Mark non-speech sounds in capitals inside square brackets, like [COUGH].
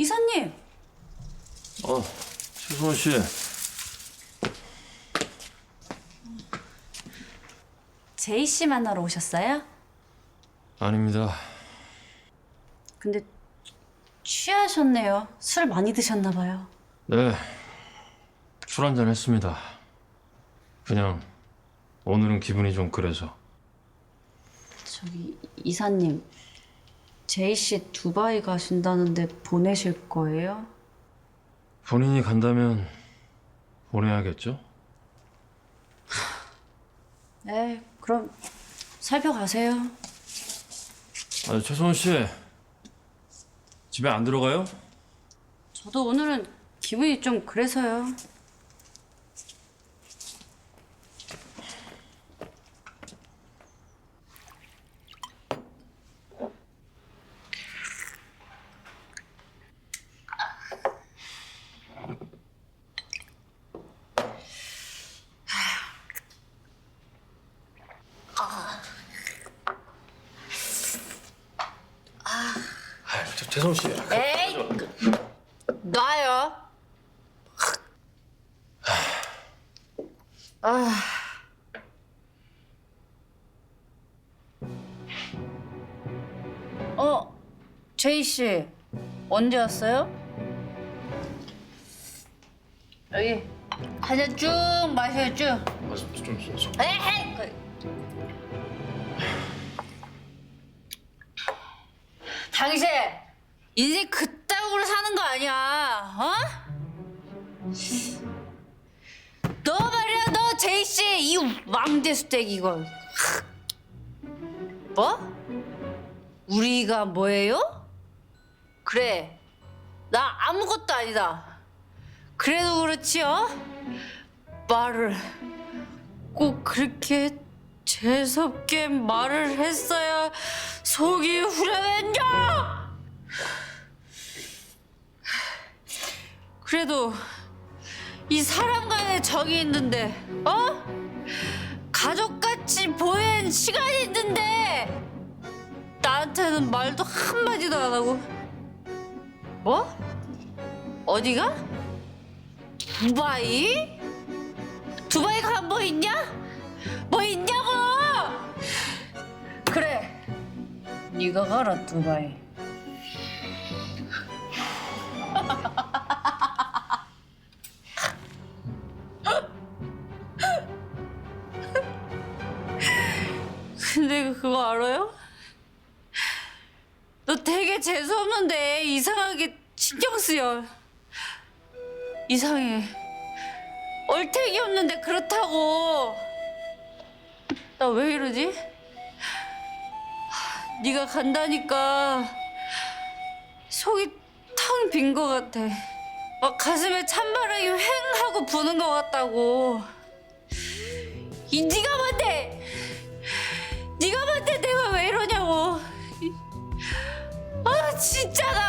이사님, 어, 최소원 씨. 제이 씨 만나러 오셨어요? 아닙니다. 근데 취하셨네요. 술 많이 드셨나 봐요. 네, 술 한잔 했습니다. 그냥 오늘은 기분이 좀 그래서. 저기 이사님, 제이 씨 두바이 가신다는데 보내실 거예요? 본인이 간다면 보내야겠죠? 네, 그럼 살펴가세요. 아, 최소원 씨. 집에 안 들어가요? 저도 오늘은 기분이 좀 그래서요. 최소원 씨. 에이, 놔요. 아. 어, 제이 씨 언제 왔어요? 여기 한잔 쭉 마셔요 쭉. 아, 좀, 좀, 좀. 에헤이. 그- 당신 인생 그따구로 사는 거 아니야, 어? 너 말이야, 너 제이씨 이 왕대수댁 이거. 뭐? 우리가 뭐예요? 그래, 나 아무것도 아니다. 그래도 그렇지, 어? 말을 꼭 그렇게 재수없게 말을 했어야 속이 후련했냐? 그래도 이 사람 간의 정이 있는데, 어? 가족같이 보낸 시간이 있는데 나한테는 말도 한마디도 안 하고 뭐? 어디가? 두바이? 두바이 가뭐 있냐? 뭐 있냐고! 그래, 네가 가라 두바이. [LAUGHS] 근데 그거 알아요? 너 되게 재수없는데 이상하게 신경 쓰여. 이상해. 얼태기 없는데 그렇다고. 나 왜 이러지? 하, 네가 간다니까 속이 텅 빈 것 같아. 막 가슴에 찬바람이 휑 하고 부는 것 같다고. 이 네가 진짜